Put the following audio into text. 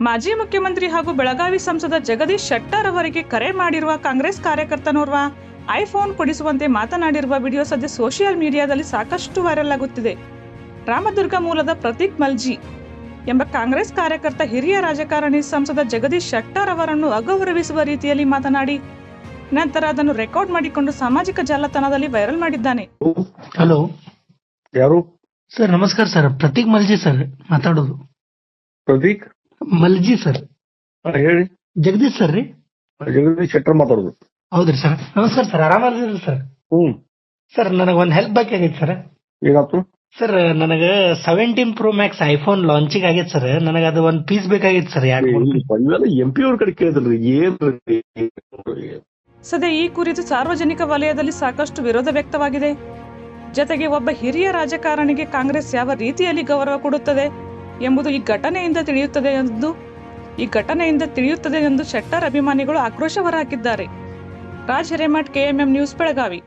ಮಾಜಿ ಮುಖ್ಯಮಂತ್ರಿ ಹಾಗೂ ಬೆಳಗಾವಿ ಸಂಸದ ಜಗದೀಶ್ ಶೆಟ್ಟರ್ ಅವರಿಗೆ ಕರೆ ಮಾಡಿರುವ ಕಾಂಗ್ರೆಸ್ ಕಾರ್ಯಕರ್ತನೋರ್ವ ಐಫೋನ್ ಕೊಡಿಸುವಂತೆ ಮಾತನಾಡಿರುವ ವಿಡಿಯೋ ಸದ್ಯ ಸೋಷಿಯಲ್ ಮೀಡಿಯಾದಲ್ಲಿ ಸಾಕಷ್ಟು ವೈರಲ್ ಆಗುತ್ತಿದೆ. ರಾಮದುರ್ಗ ಮೂಲದ ಪ್ರತೀಕ್ ಮಲ್ಜಿ ಎಂಬ ಕಾಂಗ್ರೆಸ್ ಕಾರ್ಯಕರ್ತ ಹಿರಿಯ ರಾಜಕಾರಣಿ ಸಂಸದ ಜಗದೀಶ್ ಶೆಟ್ಟರ್ ಅವರನ್ನು ಅಗೌರವಿಸುವ ರೀತಿಯಲ್ಲಿ ಮಾತನಾಡಿ ನಂತರ ಅದನ್ನು ರೆಕಾರ್ಡ್ ಮಾಡಿಕೊಂಡು ಸಾಮಾಜಿಕ ಜಾಲತಾಣದಲ್ಲಿ ವೈರಲ್ ಮಾಡಿದ್ದಾನೆ. ಹಲೋ. ಯಾರು? ಸರ್ ನಮಸ್ಕಾರ ಸರ್. ಪ್ರತೀಕ್ ಮಲ್ಜಿ ಸರ್ ಮಾತಾಡೋದು. ಪ್ರತೀಕ್? ಮಲ್ಜಿ ಸರ್. ಹೇಳಿ. ಜಗದೀಶ್ ಸರ್ ರೀ? ಜಗದೀಶ್ ಶೆಟ್ಟರ್ ಮಾತಾಡೋದು. ಹೌದ್ರಿ ಸರ್. ನಮಸ್ಕಾರ ಸರ್ ಆರಾಮದಿರಿ ಸರ್? ಹ್ಮ್ ಸರ್ ನನಗೆ ಒಂದು ಹೆಲ್ಪ್ ಬೇಕಾಗೈತೆ ಸರ್. ಏನಾಯ್ತು? ಸರ್ ನನಗೆ seventeen pro max iPhone launching ಆಗೈತೆ ಸರ್. ನನಗೆ ಅದು ಒಂದು ಪೀಸ್ ಬೇಕಾಗಿತ್ತು ಸರ್ ಎರಡು ಎಂ ಪಿ ಅವ್ರ ಕಡೆ ಕೇಳಿದ್ರಿ ಏನ್ ಸದ್ಯ ಈ ಕುರಿತು ಸಾರ್ವಜನಿಕ ವಲಯದಲ್ಲಿ ಸಾಕಷ್ಟು ವಿರೋಧ ವ್ಯಕ್ತವಾಗಿದೆ. ಜತೆಗೆ ಒಬ್ಬ ಹಿರಿಯ ರಾಜಕಾರಣಿಗೆ ಕಾಂಗ್ರೆಸ್ ಯಾವ ರೀತಿಯಲ್ಲಿ ಗೌರವ ಕೊಡುತ್ತದೆ? ಎಂಬುದು ಈ ಘಟನೆಯಿಂದ ತಿಳಿಯುತ್ತದೆ ಎಂದು, ಈ ಘಟನೆಯಿಂದ ತಿಳಿಯುತ್ತದೆ ಎಂದು ಶೆಟ್ಟರ್ ಅಭಿಮಾನಿಗಳು ಆಕ್ರೋಶ ಹೊರಹಾಕಿದ್ದಾರೆ ರಾಜ್ ಹಿರೇಮಠ್ ಕೆಎಂಎಂ ನ್ಯೂಸ್, ಬೆಳಗಾವಿ.